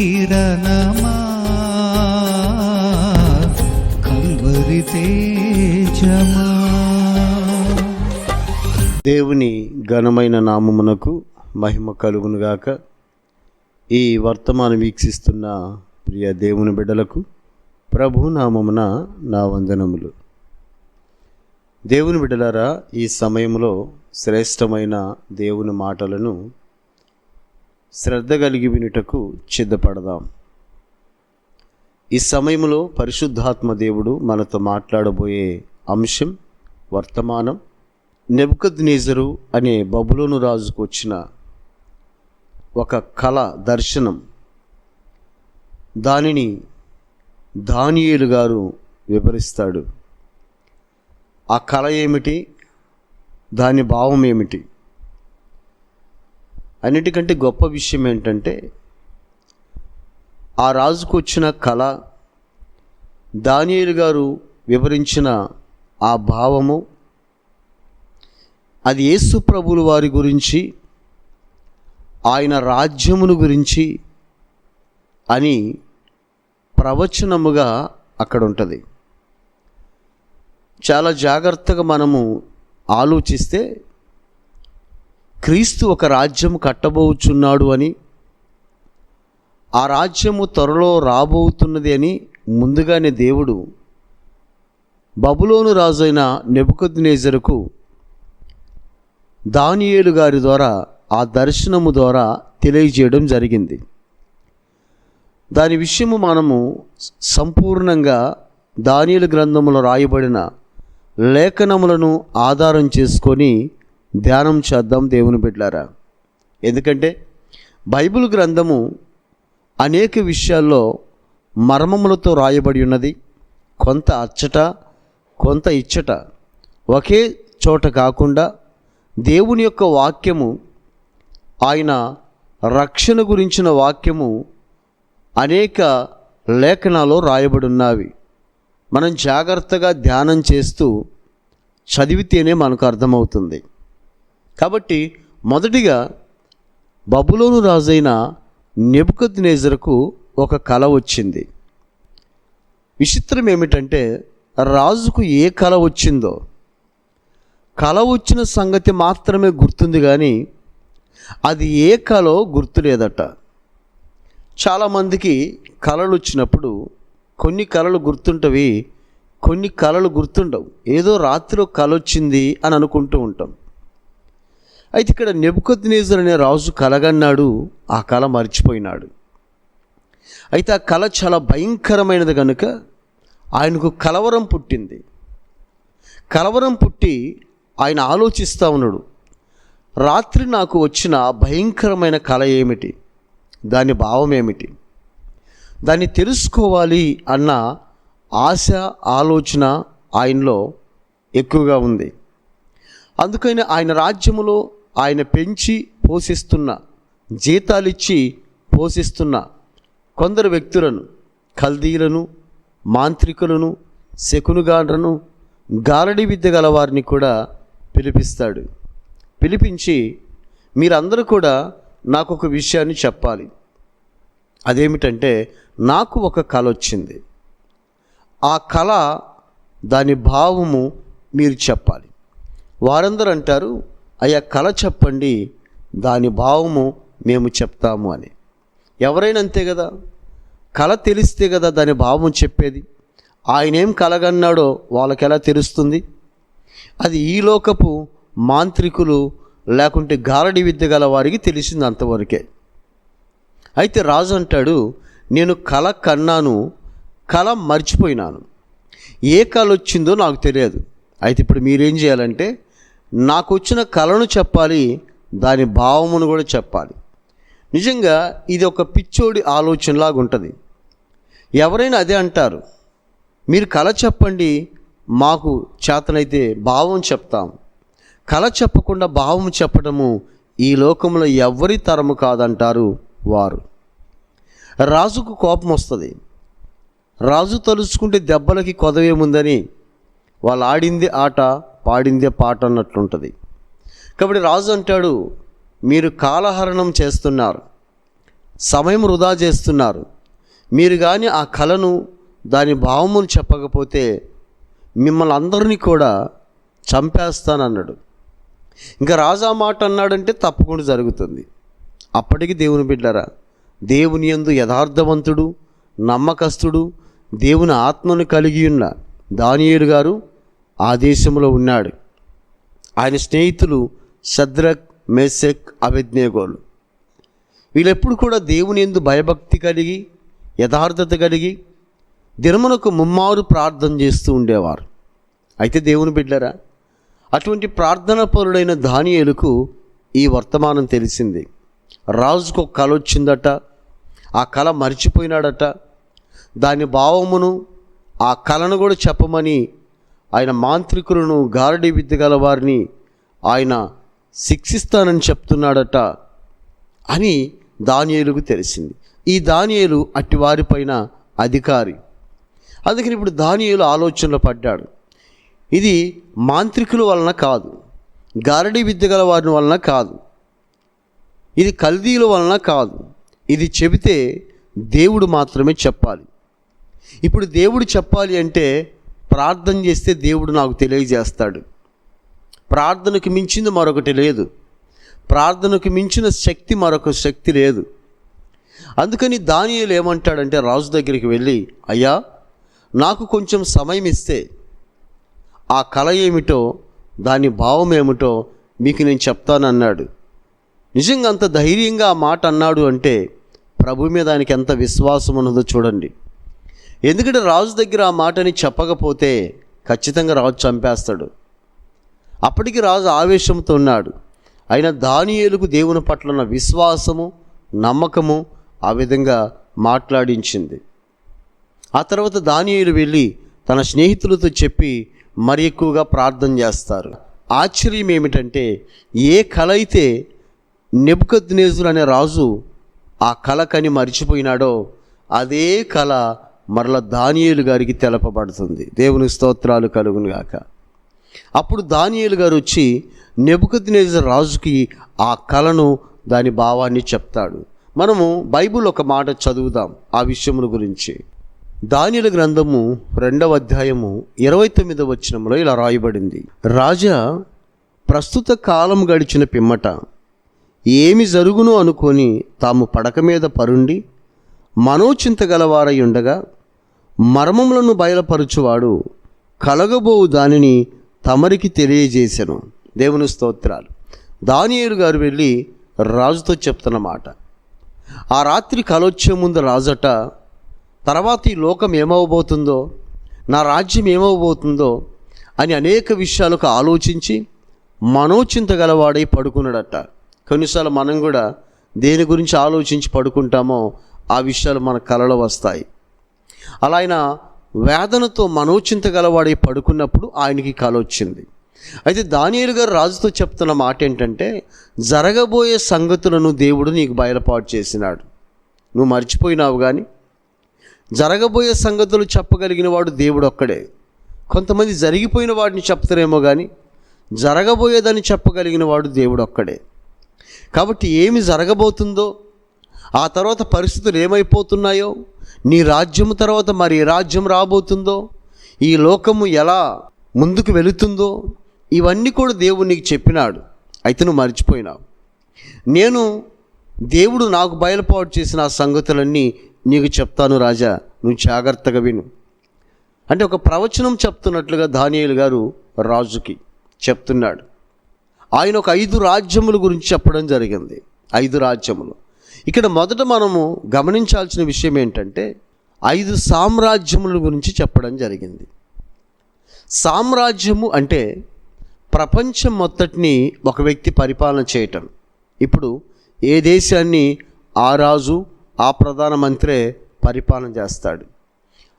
కిరణమా? Calvary తేజమా? దేవుని ఘనమైన నామమునకు మహిమ కలుగునుగాక. ఈ వర్తమానం వీక్షిస్తున్న ప్రియ దేవుని బిడ్డలకు ప్రభు నామమున నా వందనములు. దేవుని బిడ్డలారా ఈ సమయంలో శ్రేష్టమైన దేవుని మాటలను శ్రద్ధ కలిగి వినుటకు సిద్ధపడదాం. ఈ సమయంలో పరిశుద్ధాత్మ దేవుడు మనతో మాట్లాడబోయే అంశం వర్తమానం. నెబుకద్నేజరు అనే బబులోను రాజుకు వచ్చిన ఒక కళ దర్శనం. దానిని దానియేలు గారు వివరిస్తాడు. ఆ కళ ఏమిటి? దాని భావం ఏమిటి? అన్నిటికంటే గొప్ప విషయం ఏంటంటే ఆ రాజుకు వచ్చిన కళ దానియేలు గారు వివరించిన ఆ భావము అది యేసు ప్రభులు వారి గురించి ఆయన రాజ్యమును గురించి అని ప్రవచనముగా అక్కడ ఉంటుంది చాలా జాగ్రత్తగా మనము ఆలోచిస్తే క్రీస్తు ఒక రాజ్యం కట్టబోచున్నాడు అని ఆ రాజ్యము త్వరలో రాబోతున్నది అని ముందుగానే దేవుడు బబులోను రాజైన నెబుకద్నేజరుకు దానియేలు గారి ద్వారా ఆ దర్శనము ద్వారా తెలియజేయడం జరిగింది. దాని విషయము మనము సంపూర్ణంగా దానియేలు గ్రంథములో రాయబడిన లేఖనములను ఆధారం చేసుకొని ధ్యానం చేద్దాం దేవుని బిడ్డారా ఎందుకంటే బైబిల్ గ్రంథము అనేక విషయాల్లో మర్మములతో రాయబడి ఉన్నది. కొంత అచ్చట కొంత ఇచ్చట. ఒకే చోట కాకుండా దేవుని యొక్క వాక్యము ఆయన రక్షణ గురించిన వాక్యము అనేక లేఖనాల్లో రాయబడి ఉన్నవి మనం జాగ్రత్తగా ధ్యానం చేస్తూ చదివితేనే మనకు అర్థమవుతుంది. కాబట్టి మొదటిగా బబులోను రాజైన నెబుకద్ నేజర్కు ఒక కళ వచ్చింది. విచిత్రం ఏమిటంటే రాజుకు ఏ కళ వచ్చిందో. కళ వచ్చిన సంగతి మాత్రమే గుర్తుంది కానీ అది ఏ కళో గుర్తులేదట. చాలామందికి కళలు వచ్చినప్పుడు కొన్ని కళలు గుర్తుంటవి కొన్ని కళలు గుర్తుండవు. ఏదో రాత్రిలో కళ వచ్చింది అని అనుకుంటూ ఉంటాం. అయితే ఇక్కడ నెబుకొద్నేజర్ అనే రాజు కలగన్నాడు ఆ కళ మర్చిపోయినాడు. అయితే ఆ కళ చాలా భయంకరమైనది కనుక ఆయనకు కలవరం పుట్టింది. కలవరం పుట్టి ఆయన ఆలోచిస్తూ ఉన్నాడు రాత్రి నాకు వచ్చిన భయంకరమైన కళ ఏమిటి? దాని భావం ఏమిటి? దాన్ని తెలుసుకోవాలి అన్న ఆశ ఆలోచన ఆయనలో ఎక్కువగా ఉంది. అందుకని ఆయన రాజ్యములో ఆయన పెంచి పోషిస్తున్న జీతాలిచ్చి పోషిస్తున్న కొందరు వ్యక్తులను కల్దీలను మాంత్రికులను శకునుగాండ్రను గారడి విద్య గలవారిని కూడా పిలిపిస్తాడు. పిలిపించి మీరందరూ కూడా నాకు ఒక విషయాన్ని చెప్పాలి. అదేమిటంటే నాకు ఒక కళ వచ్చింది. ఆ కళ దాని భావము మీరు చెప్పాలి. వారందరూ అంటారు అయ్యా కళ చెప్పండి దాని భావము మేము చెప్తాము అని. ఎవరైనా అంతే కదా? కళ తెలిస్తే కదా దాని భావం చెప్పేది? ఆయన ఏం కలగన్నాడో వాళ్ళకి ఎలా తెలుస్తుంది? అది ఈ లోకపు మాంత్రికులు లేకుంటే గారడి విద్య గల వారికి తెలిసింది అంతవరకే. అయితే రాజు అంటాడు నేను కళ కన్నాను కళ మర్చిపోయినాను. ఏ కళ వచ్చిందో నాకు తెలియదు. అయితే ఇప్పుడు మీరేం చేయాలంటే నాకు వచ్చిన కళను చెప్పాలి దాని భావమును కూడా చెప్పాలి. నిజంగా ఇది ఒక పిచ్చోడి ఆలోచనలాగా ఉంటుంది. ఎవరైనా అదే అంటారు మీరు కళ చెప్పండి మాకు చేతనైతే భావం చెప్తాం. కళ చెప్పకుండా భావం చెప్పడము ఈ లోకంలో ఎవరి తరము కాదంటారు వారు. రాజుకు కోపం వస్తుంది. రాజు తలుచుకుంటే దెబ్బలకి కొదవేముందని వాళ్ళు ఆడింది ఆట పాడిందే పాట అన్నట్లుంటుంది. కాబట్టి రాజు అంటాడు మీరు కాలహరణం చేస్తున్నారు సమయం వృధా చేస్తున్నారు మీరు కానీ ఆ కళను దాని భావమును చెప్పకపోతే మిమ్మల్ని అందరినీ కూడా చంపేస్తానన్నాడు. ఇంకా రాజా మాట అన్నాడంటే తప్పకుండా జరుగుతుంది. అప్పటికి దేవుని బిడ్డరా దేవుని యందు యథార్థవంతుడు నమ్మకస్తుడు దేవుని ఆత్మను కలిగి ఉన్న దానియేలు గారు ఆ దేశంలో ఉన్నాడు. ఆయన స్నేహితులు శద్రక్ మెసెక్ అభిజ్ఞేగోలు. వీళ్ళెప్పుడు కూడా దేవుని ఎందు భయభక్తి కలిగి యథార్థత కలిగి దినమునకు ముమ్మారు ప్రార్థన చేస్తూ ఉండేవారు. అయితే దేవుని బిడ్డరా అటువంటి ప్రార్థన పరుడైన దానియేలుకు ఈ వర్తమానం తెలిసింది. రాజుకు ఒక కళ వచ్చిందట ఆ కళ మర్చిపోయినాడట. దాని భావమును ఆ కళను కూడా చెప్పమని ఆయన మాంత్రికులను గారడి విద్యగల వారిని ఆయన శిక్షిస్తానని చెప్తున్నాడట అని దానియేలుకు తెలిసింది. ఈ దానియేలు అట్టి వారిపైన అధికారి. అందుకని ఇప్పుడు దానియేలు ఆలోచనలో పడ్డాడు. ఇది మాంత్రికుల వలన కాదు గారడి విద్య గల వారి వలన కాదు ఇది కల్దీల వలన కాదు ఇది చెబితే దేవుడు మాత్రమే చెప్పాలి. ఇప్పుడు దేవుడు చెప్పాలి అంటే ప్రార్థన చేస్తే దేవుడు నాకు తెలియజేస్తాడు. ప్రార్థనకు మించింది మరొకటి లేదు. ప్రార్థనకు మించిన శక్తి మరొక శక్తి లేదు. అందుకని దానియలు ఏమంటాడంటే రాజు దగ్గరికి వెళ్ళి అయ్యా నాకు కొంచెం సమయం ఇస్తే ఆ కళ ఏమిటో దాని భావం ఏమిటో మీకు నేను చెప్తానన్నాడు. నిజంగా అంత ధైర్యంగా ఆ మాట అన్నాడు అంటే ప్రభు మీద ఆయనకి ఎంత విశ్వాసం ఉన్నదో చూడండి. ఎందుకంటే రాజు దగ్గర ఆ మాటని చెప్పకపోతే ఖచ్చితంగా రాజు చంపేస్తాడు. అప్పటికి రాజు ఆవేశంతో ఉన్నాడు. అయినా దానియేలుకు దేవుని పట్ల ఉన్న విశ్వాసము నమ్మకము ఆ విధంగా మాట్లాడించింది. ఆ తర్వాత దానియేలు వెళ్ళి తన స్నేహితులతో చెప్పి మరి ఎక్కువగా ప్రార్థన చేస్తారు. ఆశ్చర్యం ఏమిటంటే ఏ కళ అయితే నెబుకద్నేజురు అనే రాజు ఆ కళ కని మరిచిపోయినాడో అదే కళ మరల దానియేలు గారికి తెలపబడుతుంది. దేవుని స్తోత్రాలు కలుగును గాక. అప్పుడు దానియేలు గారు వచ్చి నెబుకద్నేజర్ రాజుకి ఆ కళను దాని భావాన్ని చెప్తాడు. మనము బైబిల్ ఒక మాట చదువుదాం ఆ విషయముల గురించి. దానిల గ్రంథము రెండవ అధ్యాయము ఇరవై తొమ్మిదవ వచనంలో ఇలా రాయబడింది. రాజా ప్రస్తుత కాలం గడిచిన పిమ్మట ఏమి జరుగును అనుకొని తాము పడక మీద పరుండి మనోచింత గలవారై ఉండగా మర్మములను బయలుపరచువాడు కలగబోవు దానిని తమరికి తెలియజేశాను దేవుని స్తోత్రాలు. దానియేలు గారు వెళ్ళి రాజుతో చెప్తున్న మాట. ఆ రాత్రి కలొచ్చే ముందు రాజట తర్వాత ఈ లోకం ఏమవబోతుందో నా రాజ్యం ఏమవబోతుందో అని అనేక విషయాలకు ఆలోచించి మనోచింత గలవాడై పడుకున్నాడట. కొన్నిసార్లు మనం కూడా దేని గురించి ఆలోచించి పడుకుంటామో ఆ విషయాలు మన కలలో వస్తాయి. అలా ఆయన వేదనతో మనోచింత గలవాడై పడుకున్నప్పుడు ఆయనకి కల వచ్చింది. అయితే దానియలు గారు రాజుతో చెప్తున్న మాట ఏంటంటే జరగబోయే సంగతులను దేవుడు నీకు బయలుపాటు చేసినాడు. నువ్వు మర్చిపోయినావు కానీ జరగబోయే సంగతులు చెప్పగలిగిన వాడు దేవుడు ఒక్కడే. కొంతమంది జరిగిపోయిన వాడిని చెప్తారేమో కానీ జరగబోయేదని చెప్పగలిగిన వాడు దేవుడు ఒక్కడే. కాబట్టి ఏమి జరగబోతుందో ఆ తర్వాత పరిస్థితులు ఏమైపోతున్నాయో నీ రాజ్యము తర్వాత మరి ఏ రాజ్యం రాబోతుందో? ఈ లోకము ఎలా ముందుకు వెళుతుందో? ఇవన్నీ కూడా దేవుడు నీకు చెప్పినాడు. అయితే నువ్వు మర్చిపోయినావు. నేను దేవుడు నాకు బయలుపాటు చేసిన ఆ సంగతులన్నీ నీకు చెప్తాను రాజా. నువ్వు జాగ్రత్తగా విను. అంటే ఒక ప్రవచనం చెప్తున్నట్లుగా దానియేలు గారు రాజుకి చెప్తున్నాడు. ఆయన ఒక ఐదు రాజ్యముల గురించి చెప్పడం జరిగింది. ఐదు రాజ్యములు. ఇక్కడ మొదట మనము గమనించాల్సిన విషయం ఏంటంటే ఐదు సామ్రాజ్యముల గురించి చెప్పడం జరిగింది. సామ్రాజ్యము అంటే ప్రపంచం మొత్తటిని ఒక వ్యక్తి పరిపాలన చేయటం. ఇప్పుడు ఏ దేశాన్ని ఆ రాజు ఆ ప్రధానమంత్రే పరిపాలన చేస్తాడు?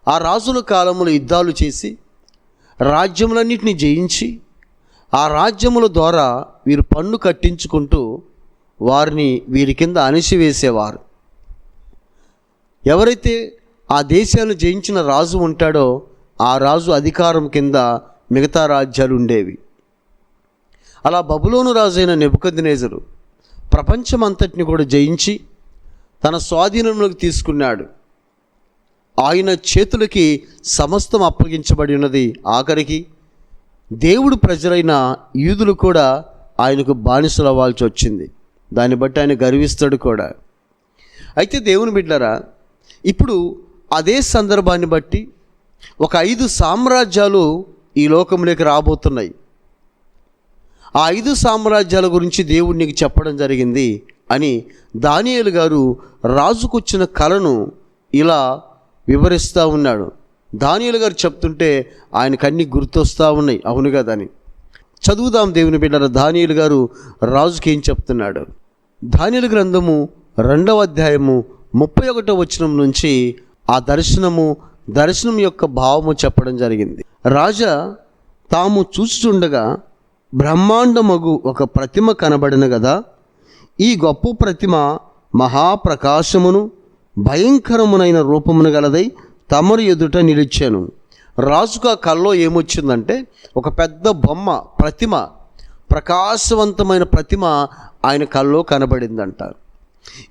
ఆ రాజుల కాలంలో యుద్ధాలు చేసి రాజ్యములన్నింటినీ జయించి ఆ రాజ్యముల ద్వారా వీరు పన్ను కట్టించుకుంటూ వారిని వీరి కింద అణిసివేసేవారు ఎవరైతే ఆ దేశాన్ని జయించిన రాజు ఉంటాడో ఆ రాజు అధికారం కింద మిగతా రాజ్యాలు ఉండేవి. అలా బబులోను రాజైన నెబుకద్నేజరు ప్రపంచమంతటిని కూడా జయించి తన స్వాధీనంలోకి తీసుకున్నాడు. ఆయన చేతులకి సమస్తం అప్పగించబడి ఉన్నది ఆఖరికి దేవుడు ప్రజలైన యూదులు కూడా ఆయనకు బానిసలు అవ్వాల్సి వచ్చింది. దాన్ని బట్టి ఆయన గర్విస్తాడు కూడా. అయితే దేవుని బిడ్డరా ఇప్పుడు అదే సందర్భాన్ని బట్టి ఒక ఐదు సామ్రాజ్యాలు ఈ లోకంలోకి రాబోతున్నాయి. ఆ ఐదు సామ్రాజ్యాల గురించి దేవుడు నీకు చెప్పడం జరిగింది అని దానియేలు గారు రాజుకొచ్చిన కళను ఇలా వివరిస్తూ ఉన్నాడు. దానియలు గారు చెప్తుంటే ఆయనకు అన్ని గుర్తొస్తూ ఉన్నాయి. అవును కదని చదువుదాం దేవుని బిడ్డల దానియలు గారు రాజుకి ఏం చెప్తున్నాడు? ధాన్యుల గ్రంథము రెండవ అధ్యాయము ముప్పై ఒకటో వచనం నుంచి ఆ దర్శనము దర్శనం యొక్క భావము చెప్పడం జరిగింది. రాజా తాము చూస్తుండగా బ్రహ్మాండమగు ఒక ప్రతిమ కనబడిన కదా ఈ గొప్ప ప్రతిమ మహాప్రకాశమును భయంకరమునైన రూపమును గలదై తమరు ఎదుట నిలిచాను. రాజుకు ఆ కల్లో ఏమొచ్చిందంటే ఒక పెద్ద బొమ్మ ప్రతిమ ప్రకాశవంతమైన ప్రతిమ ఆయన కల్లో కనబడిందంట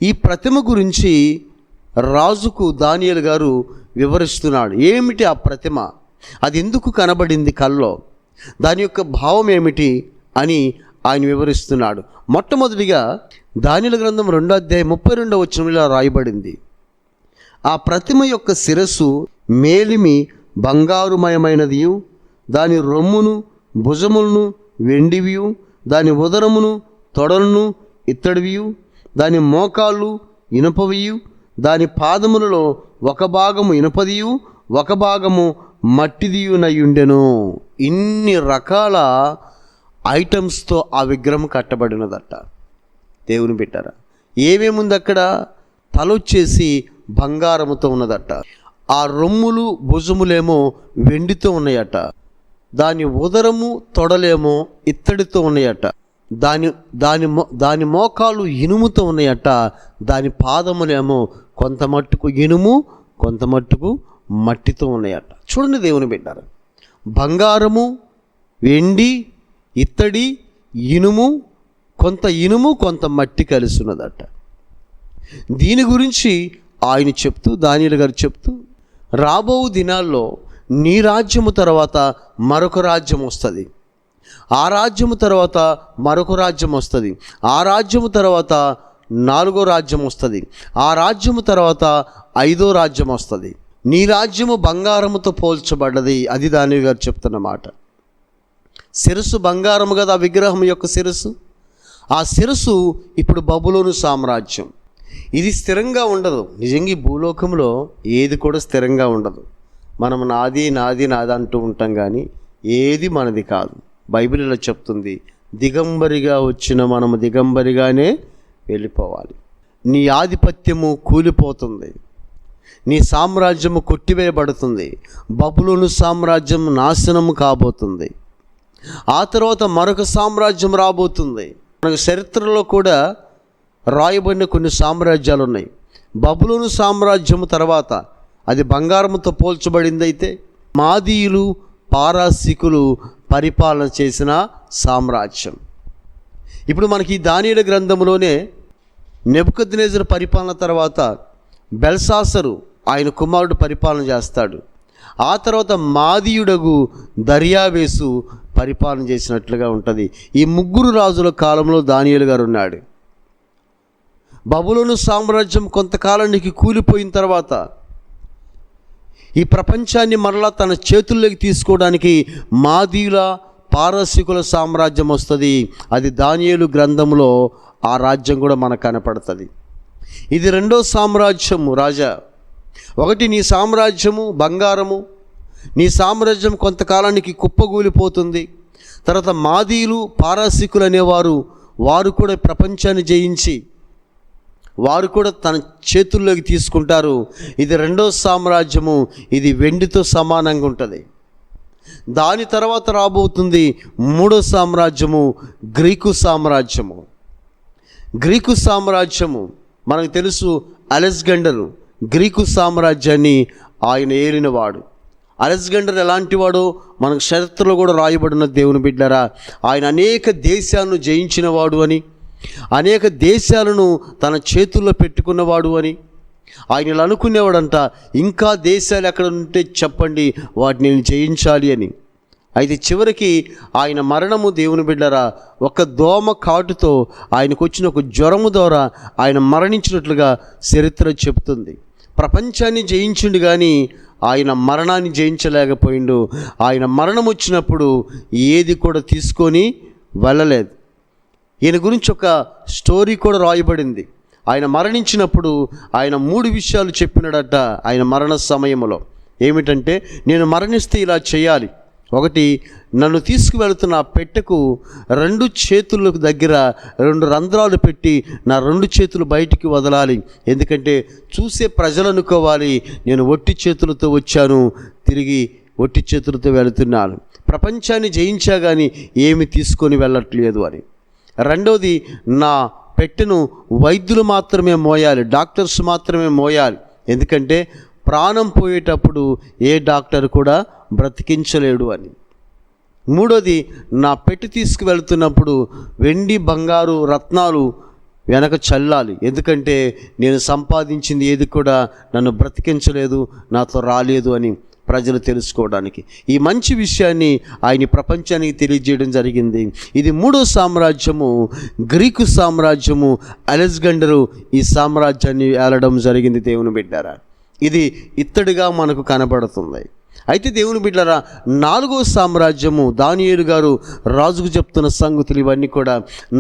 ఈ ప్రతిమ గురించి రాజుకు దానియలు గారు వివరిస్తున్నాడు. ఏమిటి ఆ ప్రతిమ? అది ఎందుకు కనబడింది కల్లో దాని యొక్క భావం ఏమిటి అని ఆయన వివరిస్తున్నాడు. మొట్టమొదటిగా దానిల గ్రంథం రెండో అధ్యాయం ముప్పై రెండవ వచనంలో రాయబడింది. ఆ ప్రతిమ యొక్క శిరస్సు మేలిమి బంగారుమయమైనదియు దాని రొమ్మును భుజములను వెండివియు దాని ఉదరమును తొడలను ఇత్తడివియు దాని మోకాళ్ళు ఇనుపవియు దాని పాదములలో ఒక భాగము ఇనుపదియు ఒక భాగము మట్టిదియునయుండెను. ఇన్ని రకాల ఐటమ్స్తో ఆ విగ్రహం కట్టబడినదట. దేవుని పెట్టారా ఏమేముంది అక్కడ తలొచ్చేసి బంగారముతో ఉన్నదట. ఆ రొమ్ములు భుజములేమో వెండితో ఉన్నాయట. దాని ఉదరము తొడలేమో ఇత్తడితో ఉన్నాయట. దాని దాని మో దాని మోకాలు ఇనుముతో ఉన్నాయట. దాని పాదములేమో కొంత మట్టుకు ఇనుము కొంత మట్టుకు మట్టితో ఉన్నాయట. చూడండి దేవుని పెట్టారు బంగారము వెండి ఇత్తడి ఇనుము కొంత ఇనుము కొంత మట్టి కలిసి ఉన్నదట దీని గురించి ఆయన చెప్తూ దానియులు గారు చెప్తూ రాబో దినాల్లో నీ రాజ్యము తర్వాత మరొక రాజ్యం వస్తుంది. ఆ రాజ్యము తర్వాత మరొక రాజ్యం వస్తుంది. ఆ రాజ్యము తర్వాత నాలుగో రాజ్యం వస్తుంది. ఆ రాజ్యము తర్వాత ఐదో రాజ్యం వస్తుంది. నీ రాజ్యము బంగారముతో పోల్చబడ్డది అది దాని గారు చెప్తున్న మాట. శిరస్సు బంగారము కదా ఆ విగ్రహం యొక్క శిరస్సు? ఆ శిరస్సు ఇప్పుడు బబులోను సామ్రాజ్యం. ఇది స్థిరంగా ఉండదు. నిజంగా ఈ భూలోకంలో ఏది కూడా స్థిరంగా ఉండదు. మనం నాది నాది నాది అంటూ ఉంటాం కానీ ఏది మనది కాదు. బైబిల్ ఇలా చెప్తుంది దిగంబరిగా వచ్చిన మనము దిగంబరిగానే వెళ్ళిపోవాలి. నీ ఆధిపత్యము కూలిపోతుంది. నీ సామ్రాజ్యము కొట్టివేయబడుతుంది. బబులోను సామ్రాజ్యం నాశనము కాబోతుంది. ఆ తర్వాత మరొక సామ్రాజ్యం రాబోతుంది. మనకు చరిత్రలో కూడా రాయబడిన కొన్ని సామ్రాజ్యాలు ఉన్నాయి బబులోను సామ్రాజ్యము తర్వాత అది బంగారంతో పోల్చబడిందైతే మాదీయులు పారాసికులు పరిపాలన చేసిన సామ్రాజ్యం. ఇప్పుడు మనకి దానియుల గ్రంథంలోనే నెబుకద్నేజర్ పరిపాలన తర్వాత బెల్సాసరు ఆయన కుమారుడు పరిపాలన చేస్తాడు. ఆ తర్వాత మాదీయుడగు దర్యావేసు పరిపాలన చేసినట్లుగా ఉంటుంది. ఈ ముగ్గురు రాజుల కాలంలో దానియులు గారు ఉన్నాడు. బబులోను సామ్రాజ్యం కొంతకాలానికి కూలిపోయిన తర్వాత ఈ ప్రపంచాన్ని మరలా తన చేతుల్లోకి తీసుకోవడానికి మాదీల పారసికుల సామ్రాజ్యం వస్తుంది. అది దానియేలు గ్రంథంలో ఆ రాజ్యం కూడా మనకు కనపడుతుంది. ఇది రెండో సామ్రాజ్యము రాజా. ఒకటి నీ సామ్రాజ్యము బంగారము. నీ సామ్రాజ్యం కొంతకాలానికి కుప్పగూలిపోతుంది. తర్వాత మాదీలు పారాసికులు అనేవారు వారు కూడా ప్రపంచాన్ని జయించి వారు కూడా తన చేతుల్లోకి తీసుకుంటారు. ఇది రెండో సామ్రాజ్యము ఇది వెండితో సమానంగా ఉంటుంది. దాని తర్వాత రాబోతుంది మూడో సామ్రాజ్యము గ్రీకు సామ్రాజ్యము. గ్రీకు సామ్రాజ్యము మనకు తెలుసు అలెస్గండరు గ్రీకు సామ్రాజ్యాన్ని ఆయన ఏలినవాడు. అలెస్గండర్ ఎలాంటివాడో మనకు చరిత్రలో కూడా రాయబడిన దేవుని బిడ్డరా ఆయన అనేక దేశాలను జయించినవాడు అని. అనేక దేశాలను తన చేతుల్లో పెట్టుకున్నవాడు అని. ఆయన ఇలా అనుకునేవాడంట ఇంకా దేశాలు ఎక్కడ ఉంటే చెప్పండి వాటిని నేను జయించాలి అని. అయితే చివరికి ఆయన మరణము దేవుని బిడ్డరా ఒక దోమ కాటుతో ఆయనకు వచ్చిన ఒక జ్వరము ద్వారా ఆయన మరణించినట్లుగా చరిత్ర చెబుతుంది. ప్రపంచాన్ని జయించిండు కానీ ఆయన మరణాన్ని జయించలేకపోయిండు. ఆయన మరణం వచ్చినప్పుడు ఏది కూడా తీసుకొని వెళ్ళలేదు. ఈయన గురించి ఒక స్టోరీ కూడా రాయబడింది. ఆయన మరణించినప్పుడు ఆయన మూడు విషయాలు చెప్పినాడట ఆయన మరణ సమయంలో. ఏమిటంటే నేను మరణిస్తే ఇలా చేయాలి. ఒకటి నన్ను తీసుకువెళుతున్న ఆ పెట్టెకు రెండు చేతుల దగ్గర రెండు రంధ్రాలు పెట్టి నా రెండు చేతులు బయటికి వదలాలి. ఎందుకంటే చూసే ప్రజలు అనుకోవాలి నేను ఒట్టి చేతులతో వచ్చాను తిరిగి ఒట్టి చేతులతో వెళుతున్నాను. ప్రపంచాన్ని జయించా కానీ ఏమి తీసుకొని వెళ్ళట్లేదు అని. రెండవది నా పెట్టెను వైద్యులు మాత్రమే మోయాలి డాక్టర్స్ మాత్రమే మోయాలి. ఎందుకంటే ప్రాణం పోయేటప్పుడు ఏ డాక్టర్ కూడా బ్రతికించలేడు అని. మూడోది నా పెట్టి తీసుకువెళ్తున్నప్పుడు వెండి బంగారు రత్నాలు వెనక చల్లాలి. ఎందుకంటే నేను సంపాదించింది ఏది కూడా నన్ను బ్రతికించలేదు నాతో రాలేదు అని. ప్రజలు తెలుసుకోవడానికి. ఈ మంచి విషయాన్ని ఆయన ప్రపంచానికి తెలియజేయడం జరిగింది. ఇది మూడో సామ్రాజ్యము గ్రీకు సామ్రాజ్యము అలెగ్జాండరు ఈ సామ్రాజ్యాన్ని ఏలడం జరిగింది దేవుని బిడ్డారా. ఇది ఇత్తడిగా మనకు కనబడుతుంది. అయితే దేవుని బిడ్డరా నాలుగో సామ్రాజ్యము దానియేలు గారు రాజుకు చెప్తున్న సంగతులు ఇవన్నీ కూడా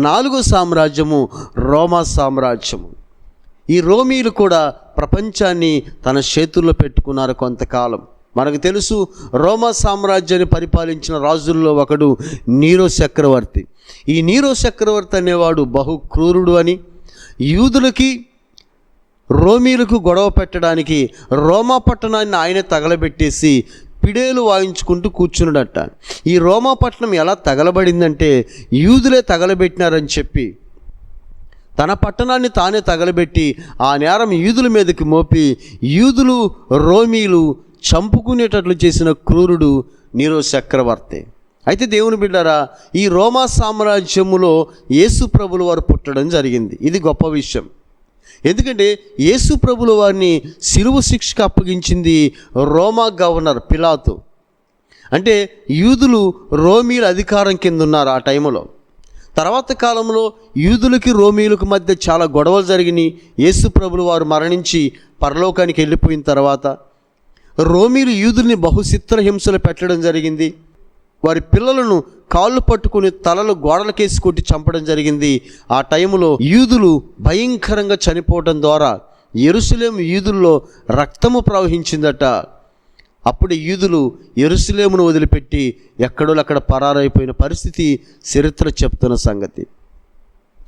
నాలుగో సామ్రాజ్యము రోమా సామ్రాజ్యము. ఈ రోమీలు కూడా ప్రపంచాన్ని తన చేతుల్లో పెట్టుకున్నారు కొంతకాలం. మనకు తెలుసు రోమా సామ్రాజ్యాన్ని పరిపాలించిన రాజుల్లో ఒకడు నీరో చక్రవర్తి. ఈ నీరో చక్రవర్తి అనేవాడు బహు క్రూరుడు అని. యూదులకి రోమీలకు గొడవ పెట్టడానికి రోమా పట్టణాన్ని ఆయన తగలబెట్టేసి పిడేలు వాయించుకుంటూ కూర్చున్నాడట. ఈ రోమా పట్టణం ఎలా తగలబడిందంటే యూదులే తగలబెట్టినారని చెప్పి. తన పట్టణాన్ని తానే తగలబెట్టి ఆ నేరం యూదుల మీదకి మోపి యూదులు రోమీలు చంపుకునేటట్లు చేసిన క్రూరుడు నీరో చక్రవర్తి. అయితే దేవుని బిడ్డారా ఈ రోమా సామ్రాజ్యములో యేసు ప్రభులు వారు పుట్టడం జరిగింది. ఇది గొప్ప విషయం. ఎందుకంటే యేసు ప్రభుల వారిని సిలువ శిక్షకు అప్పగించింది రోమా గవర్నర్ పిలాతు. అంటే యూదులు రోమీల అధికారం కింద ఉన్నారు ఆ టైంలో తర్వాత కాలంలో యూదులకి రోమీలకు మధ్య చాలా గొడవలు జరిగినాయి. యేసు ప్రభులు వారు మరణించి పరలోకానికి వెళ్ళిపోయిన తర్వాత రోమీలు యూదుల్ని బహుచిత్ర హింసలు పెట్టడం జరిగింది. వారి పిల్లలను కాళ్ళు పట్టుకుని తలలు గోడలకేసి కొట్టి చంపడం జరిగింది. ఆ టైంలో యూదులు భయంకరంగా చనిపోవడం ద్వారా ఎరుసలేం యూదుల్లో రక్తము ప్రవహించిందట. అప్పుడు యూదులు ఎరుసలేమును వదిలిపెట్టి ఎక్కడో అక్కడ పరారైపోయిన పరిస్థితి చరిత్ర చెప్తున్న సంగతి.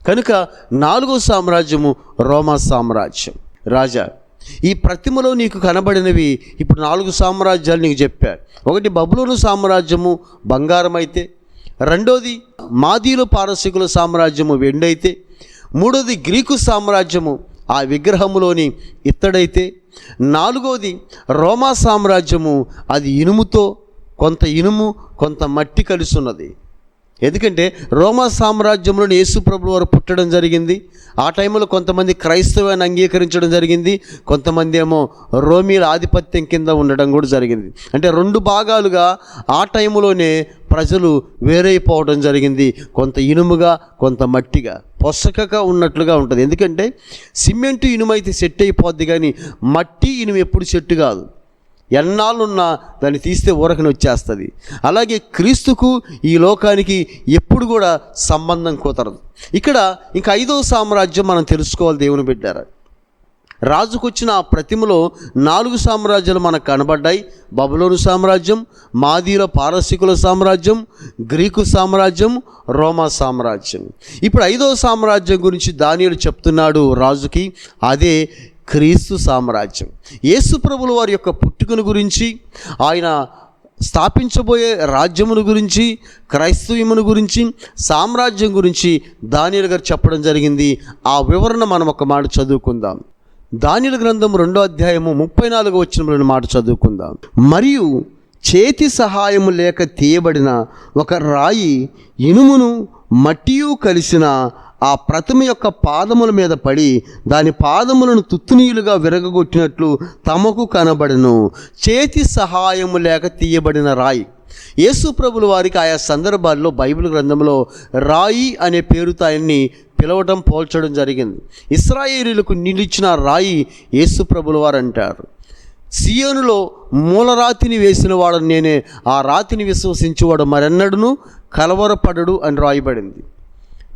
కనుక నాలుగో సామ్రాజ్యము రోమా సామ్రాజ్యం. రాజా ఈ ప్రతిమలో నీకు కనబడినవి ఇప్పుడు నాలుగు సామ్రాజ్యాలు నీకు చెప్పా ఒకటి బబులోను సామ్రాజ్యము బంగారం అయితే. రెండోది మాదీలు పారసికుల సామ్రాజ్యము వెండైతే మూడోది గ్రీకు సామ్రాజ్యము ఆ విగ్రహములోని ఇత్తడైతే. నాలుగోది రోమా సామ్రాజ్యము అది ఇనుముతో కొంత ఇనుము కొంత మట్టి కలిసి ఉన్నది ఎందుకంటే రోమా సామ్రాజ్యంలోని యేసుప్రభు వారు పుట్టడం జరిగింది. ఆ టైంలో కొంతమంది క్రైస్తవాన్ని అంగీకరించడం జరిగింది. కొంతమంది ఏమో రోమీల ఆధిపత్యం కింద ఉండడం కూడా జరిగింది. అంటే రెండు భాగాలుగా ఆ టైంలోనే ప్రజలు వేరైపోవడం జరిగింది. కొంత ఇనుముగా కొంత మట్టిగా పొసకగా ఉన్నట్లుగా ఉంటుంది. ఎందుకంటే సిమెంట్ ఇనుము అయితే సెట్ అయిపోద్ది కానీ మట్టి ఇనుము ఎప్పుడు సెట్ కాదు. ఎన్నాళ్ళున్నా దాన్ని తీస్తే ఊరకని వచ్చేస్తుంది. అలాగే క్రీస్తుకు ఈ లోకానికి ఎప్పుడు కూడా సంబంధం కుదరదు. ఇక్కడ ఇంకా ఐదవ సామ్రాజ్యం మనం తెలుసుకోవాలి దేవుని బిడ్డారా. రాజుకు వచ్చిన ఆ ప్రతిమలో నాలుగు సామ్రాజ్యాలు మనకు కనబడ్డాయి. బబులోను సామ్రాజ్యం మాదీల పారసికుల సామ్రాజ్యం గ్రీకు సామ్రాజ్యం రోమా సామ్రాజ్యం. ఇప్పుడు ఐదవ సామ్రాజ్యం గురించి దానియులు చెప్తున్నాడు రాజుకి. అదే క్రీస్తు సామ్రాజ్యం. యేసు ప్రభుల వారి యొక్క పుట్టుకను గురించి ఆయన స్థాపించబోయే రాజ్యమును గురించి క్రైస్తవ్యమును గురించి సామ్రాజ్యం గురించి దానియులు గారు చెప్పడం జరిగింది. ఆ వివరణ మనం ఒక మాట చదువుకుందాం. దానిల గ్రంథం రెండో అధ్యాయము ముప్పై నాలుగు వచ్చిన మాట చదువుకుందాం. మరియు చేతి సహాయము లేక తీయబడిన ఒక రాయి ఇనుమును మట్టియు కలిసిన ఆ ప్రతిమ యొక్క పాదముల మీద పడి దాని పాదములను తుత్తునీయులుగా విరగగొట్టినట్లు తమకు కనబడను. చేతి సహాయము లేక తీయబడిన రాయి. యేసు ప్రభుల వారికి ఆయా సందర్భాల్లో బైబిల్ గ్రంథంలో రాయి అనే పేరుతో ఆయన్ని పిలవటం పోల్చడం జరిగింది. ఇస్రాయేలీలకు నిలిచిన రాయి యేసు ప్రభులు వారు అంటారు సియోనులో మూలరాతిని వేసిన వాడు నేనే ఆ రాతిని విశ్వసించేవాడు మరెన్నడను కలవరపడడు అని రాయబడింది.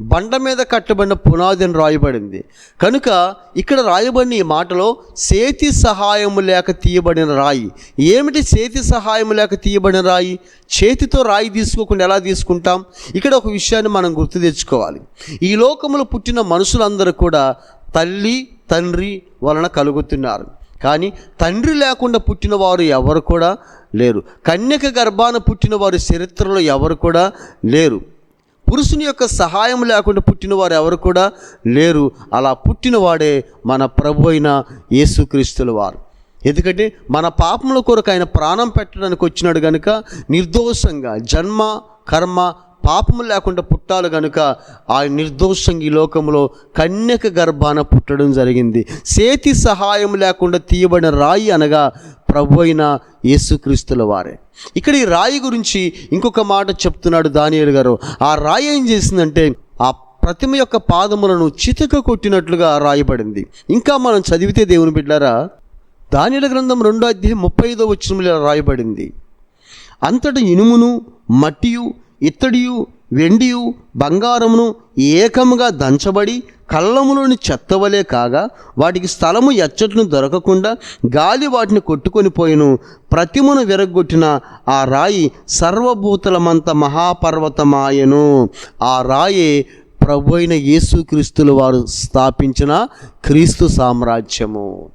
బండ మీద కట్టబడిన పునాది అని రాయబడింది. కనుక ఇక్కడ రాయబడిన ఈ మాటలో చేతి సహాయము లేక తీయబడిన రాయి. ఏమిటి చేతి సహాయం లేక తీయబడిన రాయి? చేతితో రాయి తీసుకోకుండా ఎలా తీసుకుంటాం? ఇక్కడ ఒక విషయాన్ని మనం గుర్తు తెచ్చుకోవాలి. ఈ లోకంలో పుట్టిన మనుషులందరూ కూడా తల్లి తండ్రి వలన కలుగుతున్నారు. కానీ తండ్రి లేకుండా పుట్టిన వారు ఎవరు కూడా లేరు. కన్యక గర్భాన పుట్టిన వారి చరిత్రలో ఎవరు కూడా లేరు. పురుషుని యొక్క సహాయం లేకుండా పుట్టినవారు ఎవరు కూడా లేరు. అలా పుట్టినవాడే మన ప్రభు అయిన యేసుక్రీస్తుల వారు. ఎందుకంటే మన పాపముల కొరకు ఆయన ప్రాణం పెట్టడానికి వచ్చినాడు కనుక నిర్దోషంగా జన్మ కర్మ పాపము లేకుండా పుట్టాలి కనుక ఆ నిర్దోషంగా ఈ లోకంలో కన్యక గర్భాన పుట్టడం జరిగింది. చేతి సహాయం లేకుండా తీయబడిన రాయి అనగా ప్రభు అయిన యేసుక్రీస్తుల వారే. ఇక్కడ ఈ రాయి గురించి ఇంకొక మాట చెప్తున్నాడు దానియలు గారు. ఆ రాయి ఏం చేసిందంటే ఆ ప్రతిమ యొక్క పాదములను చితక కొట్టినట్లుగా రాయబడింది. ఇంకా మనం చదివితే దేవుని బిడ్డారా దానిల గ్రంథం రెండో అధ్యాయం ముప్పై ఐదో వచ్చినలో రాయబడింది. అంతట ఇనుమును మట్టియు ఇత్తడియు వెండియు బంగారమును ఏకముగా దంచబడి కళ్ళములోని చెత్తవలే కాగా వాటికి స్థలము ఎచ్చట్ను దొరకకుండా గాలి వాటిని కొట్టుకొని పోయిను. ప్రతిమను విరగొట్టిన ఆ రాయి సర్వభూతలమంత మహాపర్వతమాయను. ఆ రాయే ప్రభు అయిన యేసుక్రీస్తులు వారు స్థాపించిన క్రీస్తు సామ్రాజ్యము.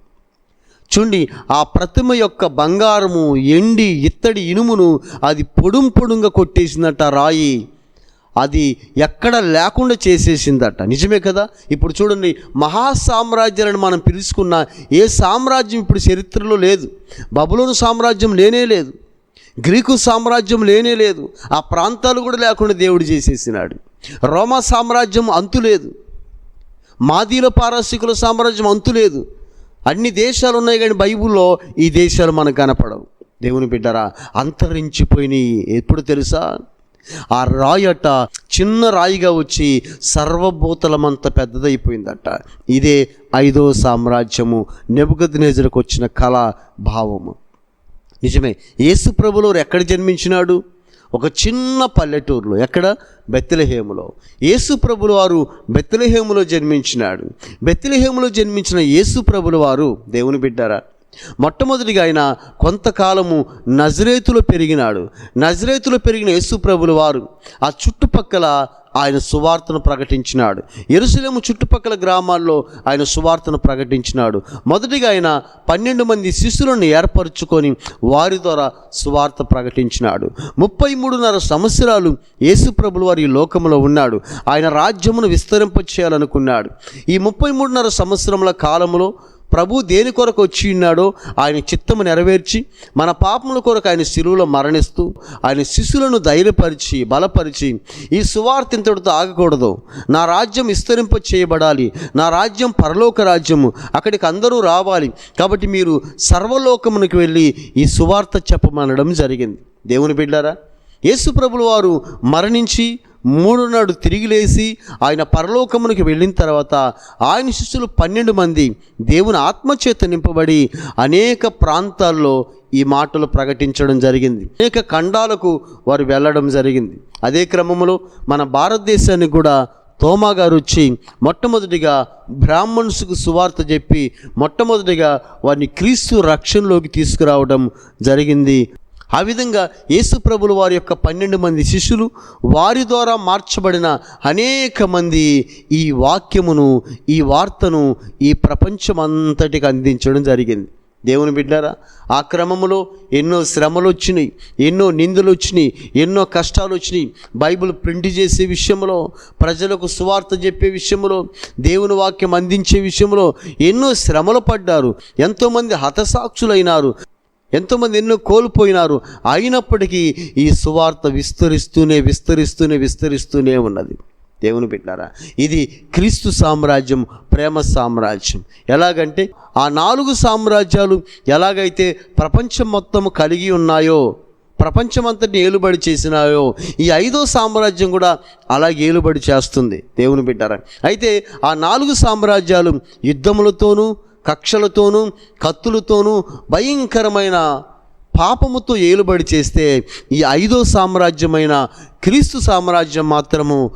చూండి ఆ ప్రతిమ యొక్క బంగారము ఎండి ఇత్తడి ఇనుమును అది పొడుం పొడుంగా కొట్టేసినట్ట రాయి. అది ఎక్కడ లేకుండా చేసేసిందట. నిజమే కదా? ఇప్పుడు చూడండి మహాసామ్రాజ్యాలను మనం పిలుచుకున్న ఏ సామ్రాజ్యం ఇప్పుడు చరిత్రలో లేదు. బబులోను సామ్రాజ్యం లేనే లేదు. గ్రీకు సామ్రాజ్యం లేనే లేదు. ఆ ప్రాంతాలు కూడా లేకుండా దేవుడు చేసేసినాడు. రోమా సామ్రాజ్యం అంతు లేదు. మాదీల పారసికుల సామ్రాజ్యం అంతు లేదు. అన్ని దేశాలు ఉన్నాయి కానీ బైబిల్లో ఈ దేశాలు మనకు కనపడవు. దేవుని బిడ్డరా అంతరించిపోయినాయి. ఎప్పుడు తెలుసా? ఆ రాయట చిన్న రాయిగా వచ్చి సర్వభూతలమంత పెద్దదైపోయిందట. ఇదే ఐదో సామ్రాజ్యము నెబుకద్నేజరకు వచ్చిన కళా భావము. నిజమే యేసు ప్రభులవారు ఎక్కడ జన్మించినాడు? ఒక చిన్న పల్లెటూరులో ఎక్కడ? బెత్తలహేములో. యేసు ప్రభులు వారు బెత్తలహేములో జన్మించినాడు. బెత్తలహేములో జన్మించిన యేసు ప్రభుల వారు దేవుని బిడ్డారా. మొట్టమొదటిగా ఆయన కొంతకాలము నజరేతులో పెరిగినాడు. నజరేతులో పెరిగిన యేసుప్రభుల వారు ఆ చుట్టుపక్కల ఆయన సువార్తను ప్రకటించినాడు. ఎరుసలేము చుట్టుపక్కల గ్రామాల్లో ఆయన సువార్తను ప్రకటించినాడు. మొదటిగా ఆయన పన్నెండు మంది శిష్యులను ఏర్పరచుకొని వారి ద్వారా సువార్త ప్రకటించినాడు. ముప్పై మూడున్నర సంవత్సరాలు యేసుప్రభులు వారి లోకంలో ఉన్నాడు. ఆయన రాజ్యమును విస్తరింపచేయాలనుకున్నాడు. ఈ ముప్పై మూడున్నర సంవత్సరముల కాలంలో ప్రభు దేని కొరకు వచ్చి ఉన్నాడో ఆయన చిత్తము నెరవేర్చి మన పాపముల కొరకు ఆయన శిలువలో మరణిస్తూ ఆయన శిశులను ధైర్యపరిచి బలపరిచి ఈ సువార్త ఇంతటితో ఆగకూడదు. నా రాజ్యం విస్తరింప చేయబడాలి. నా రాజ్యం పరలోక రాజ్యము. అక్కడికి అందరూ రావాలి. కాబట్టి మీరు సర్వలోకమునికి వెళ్ళి ఈ సువార్త చెప్పమనడం జరిగింది. దేవుని బిడ్డారా యేసు ప్రభులు వారు మరణించి మూడు నాడు తిరిగి లేచి ఆయన పరలోకమునికి వెళ్ళిన తర్వాత ఆయన శిష్యులు పన్నెండు మంది దేవుని ఆత్మచేత నింపబడి అనేక ప్రాంతాల్లో ఈ మాటలు ప్రకటించడం జరిగింది. అనేక ఖండాలకు వారు వెళ్ళడం జరిగింది. అదే క్రమంలో మన భారతదేశానికి కూడా తోమా గారు వచ్చి మొట్టమొదటిగా బ్రాహ్మణ్స్కు సువార్త చెప్పి మొట్టమొదటిగా వారిని క్రీస్తు రక్షణలోకి తీసుకురావడం జరిగింది. ఆ విధంగా యేసు ప్రభులు వారి యొక్క పన్నెండు మంది శిష్యులు వారి ద్వారా మార్చబడిన అనేక మంది ఈ వాక్యమును ఈ వార్తను ఈ ప్రపంచమంతటికి అందించడం జరిగింది. దేవుని బిడ్డారా ఆ క్రమములో ఎన్నో శ్రమలు వచ్చినాయి ఎన్నో నిందలు వచ్చినాయి ఎన్నో కష్టాలు వచ్చినాయి. బైబిల్ ప్రింట్ చేసే విషయంలో ప్రజలకు సువార్త చెప్పే విషయంలో దేవుని వాక్యం అందించే విషయంలో ఎన్నో శ్రమలు పడ్డారు. ఎంతోమంది హతసాక్షులైనారు. ఎంతోమంది ఎన్నో కోల్పోయినారు. అయినప్పటికీ ఈ సువార్త విస్తరిస్తూనే విస్తరిస్తూనే విస్తరిస్తూనే ఉన్నది. దేవుని పెట్టారా ఇది క్రీస్తు సామ్రాజ్యం ప్రేమ సామ్రాజ్యం. ఎలాగంటే ఆ నాలుగు సామ్రాజ్యాలు ఎలాగైతే ప్రపంచం మొత్తం కలిగి ఉన్నాయో ప్రపంచమంతటిని ఏలుబడి చేసినాయో ఈ ఐదో సామ్రాజ్యం కూడా అలాగే ఏలుబడి చేస్తుంది. దేవుని బిడ్డారా అయితే ఆ నాలుగు సామ్రాజ్యాలు యుద్ధములతోనూ కక్షలతోనూ కత్తులతోనూ భయంకరమైన పాపముతో ఏలుబడి చేస్తే ఈ ఐదో సామ్రాజ్యమైన క్రీస్తు సామ్రాజ్యం మాత్రము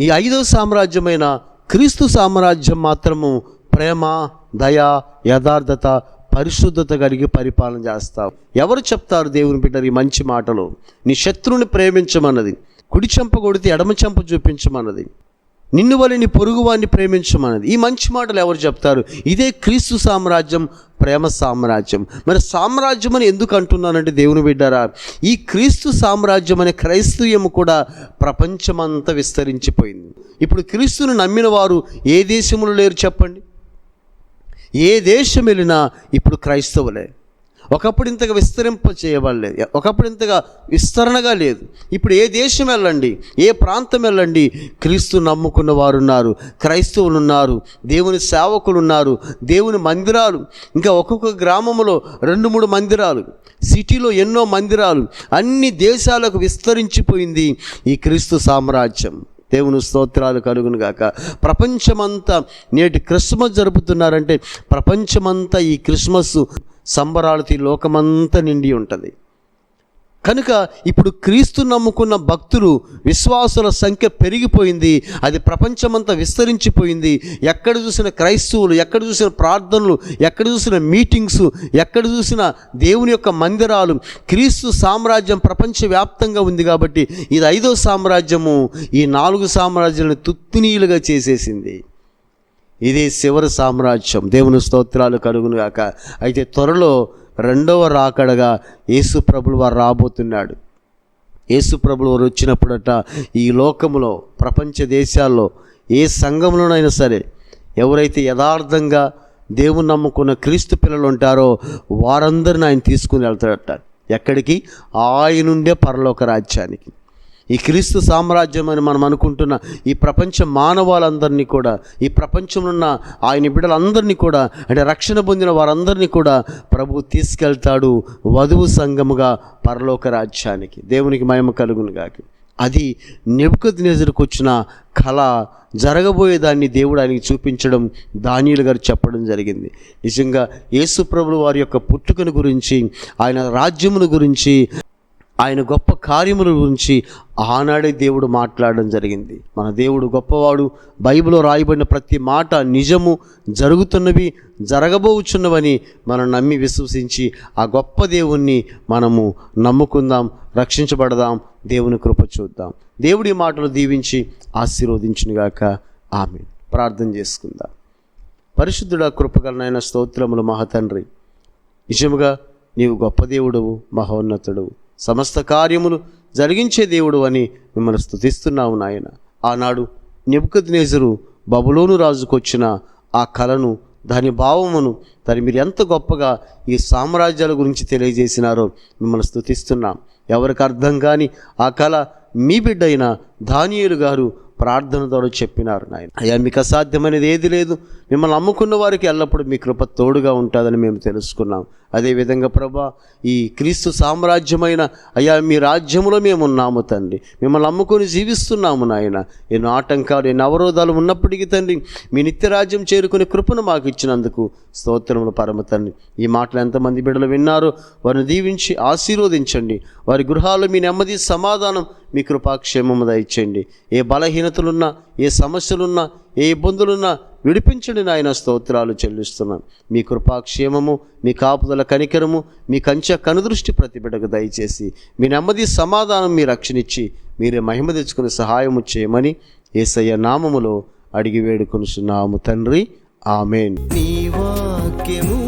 ఈ ఐదో సామ్రాజ్యమైన క్రీస్తు సామ్రాజ్యం మాత్రము ప్రేమ దయ యథార్థత పరిశుద్ధత కలిగి పరిపాలన చేస్తావు. ఎవరు చెప్తారు దేవుని బిడ్డరు ఈ మంచి మాటలు? నీ శత్రువుని ప్రేమించమన్నది కుడి చెంప కొడితే ఎడమ చెంప చూపించమన్నది. నిన్ను వల్ల నీ పొరుగువాన్ని ప్రేమించమన్నది. ఈ మంచి మాటలు ఎవరు చెప్తారు? ఇదే క్రీస్తు సామ్రాజ్యం ప్రేమ సామ్రాజ్యం. మరి సామ్రాజ్యం అని ఎందుకు అంటున్నానంటే దేవుని బిడ్డారా ఈ క్రీస్తు సామ్రాజ్యం అనే క్రైస్తవ్యం కూడా ప్రపంచమంతా విస్తరించిపోయింది. ఇప్పుడు క్రీస్తును నమ్మిన వారు ఏ దేశంలో లేరు చెప్పండి? ఏ దేశం వెళ్ళినా ఇప్పుడు క్రైస్తవులే. ఒకప్పుడు ఇంతగా విస్తరింప చేయబడలేదు. ఒకప్పుడు ఇంతగా విస్తరణగా లేదు. ఇప్పుడు ఏ దేశం వెళ్ళండి ఏ ప్రాంతం వెళ్ళండి క్రీస్తు నమ్ముకున్న వారు ఉన్నారు క్రైస్తవులు ఉన్నారు దేవుని సేవకులు ఉన్నారు దేవుని మందిరాలు. ఇంకా ఒక్కొక్క గ్రామంలో రెండు మూడు మందిరాలు. సిటీలో ఎన్నో మందిరాలు. అన్ని దేశాలకు విస్తరించిపోయింది ఈ క్రీస్తు సామ్రాజ్యం. దేవుని స్తోత్రాలు కలుగును గాక. ప్రపంచమంతా నేటి క్రిస్మస్ జరుపుతున్నారంటే ప్రపంచమంతా ఈ క్రిస్మస్ సంబరాలతో లోకమంతా నిండి ఉంటుంది. కనుక ఇప్పుడు క్రీస్తు నమ్ముకున్న భక్తులు విశ్వాసుల సంఖ్య పెరిగిపోయింది అది ప్రపంచమంతా విస్తరించిపోయింది. ఎక్కడ చూసిన క్రైస్తవులు ఎక్కడ చూసిన ప్రార్థనలు ఎక్కడ చూసిన మీటింగ్స్ ఎక్కడ చూసిన దేవుని యొక్క మందిరాలు క్రీస్తు సామ్రాజ్యం ప్రపంచవ్యాప్తంగా ఉంది కాబట్టి ఇది ఐదో సామ్రాజ్యము ఈ నాలుగు సామ్రాజ్యాలను తుత్తినీయులుగా చేసేసింది. ఇది చివరి సామ్రాజ్యం. దేవుని స్తోత్రాలు కలుగును గాక. అయితే త్వరలో రెండవ రాకడగా యేసు ప్రభులు వారు రాబోతున్నాడు. యేసు ప్రభులు వారు వచ్చినప్పుడట ఈ లోకములో ప్రపంచ దేశాల్లో ఏ సంఘంలోనైనా సరే ఎవరైతే యథార్థంగా దేవుని నమ్ముకున్న క్రీస్తు పిల్లలు ఉంటారో వారందరిని ఆయన తీసుకుని వెళ్తాడట. ఎక్కడికి? ఆయనుండే పరలోక రాజ్యానికి. ఈ క్రీస్తు సామ్రాజ్యం అని మనం అనుకుంటున్న ఈ ప్రపంచ మానవాళందరినీ కూడా ఈ ప్రపంచంలో ఉన్న ఆయన బిడ్డలందరినీ కూడా అంటే రక్షణ పొందిన వారందరినీ కూడా ప్రభు తీసుకెళ్తాడు వధువు సంఘముగా పరలోక రాజ్యానికి. దేవునికి మహిమ కలుగును గాకి. అది నెబుకద్నేజర్కు వచ్చిన కళ జరగబోయేదాన్ని దేవుడు ఆయనకి చూపించడం దానియులు గారు చెప్పడం జరిగింది. నిజంగా యేసు ప్రభులు వారి యొక్క పుట్టుకను గురించి ఆయన రాజ్యమును గురించి ఆయన గొప్ప కార్యముల గురించి ఆనాడే దేవుడు మాట్లాడడం జరిగింది. మన దేవుడు గొప్పవాడు. బైబిల్లో రాయబడిన ప్రతి మాట నిజము జరుగుతున్నవి జరగబోచున్నవని మనం నమ్మి విశ్వసించి ఆ గొప్ప దేవుణ్ణి మనము నమ్ముకుందాం రక్షించబడదాం దేవుని కృప చూద్దాం. దేవుడి మాటలు దీవించి ఆశీర్వదించునుగాక. ఆమె ప్రార్థన చేసుకుందాం. పరిశుద్ధుడ కృపకలనైన స్తోత్రములు మహతండ్రి నిజముగా నీవు గొప్ప దేవుడవు మహోన్నతుడవు. సమస్త కార్యములు జరిగించే దేవుడు అని మిమ్మల్ని స్థుతిస్తున్నాము నాయన. ఆనాడు నెబుకద్నేజరు బబులోను రాజుకొచ్చిన ఆ కళను దాని భావమును దాని మీరు ఎంత గొప్పగా ఈ సామ్రాజ్యాల గురించి తెలియజేసినారో మిమ్మల్ని స్థుతిస్తున్నాం ఎవరికి అర్థం కాని ఆ కళ మీ బిడ్డైన ధానియులు గారు ప్రార్థన ద్వారా చెప్పినారు నాయన. అయ్యా మీకు అసాధ్యమైనది ఏది లేదు. మిమ్మల్ని అమ్ముకున్న వారికి ఎల్లప్పుడూ మీ కృప తోడుగా ఉంటుందని మేము తెలుసుకున్నాం. అదేవిధంగా ప్రభా ఈ క్రీస్తు సామ్రాజ్యమైన అయ్యా మీ రాజ్యములో మేము ఉన్నాము తండ్రి. మిమ్మల్ని అమ్ముకొని జీవిస్తున్నాము నాయన. ఎన్నో ఆటంకాలు ఎన్నో అవరోధాలు ఉన్నప్పటికీ తండ్రి మీ నిత్యరాజ్యం చేరుకునే కృపను మాకు ఇచ్చినందుకు స్తోత్రములు పరమ తండ్రి. ఈ మాటలు ఎంతమంది బిడ్డలు విన్నారో వారిని దీవించి ఆశీర్వదించండి. వారి గృహాల్లో మీ నెమ్మది సమాధానం మీ కృపాక్షేమము దయచేయండి. ఏ బలహీనతలున్నా ఏ సమస్యలున్నా ఏ ఇబ్బందులున్నా విడిపించండి నాయన స్తోత్రాలు చెల్లిస్తున్నాను మీ కృపాక్షేమము మీ కాపుదల కనికరము మీ కంచె కనుదృష్టి ప్రతిబిడకు దయచేసి మీ నెమ్మది సమాధానం మీ రక్షణిచ్చి మీరే మహిమ తెచ్చుకుని సహాయము చేయమని ఏసయ్య నామములో అడిగి వేడుకొనుచున్నాము తండ్రి. ఆమెన్. నీ వాక్యము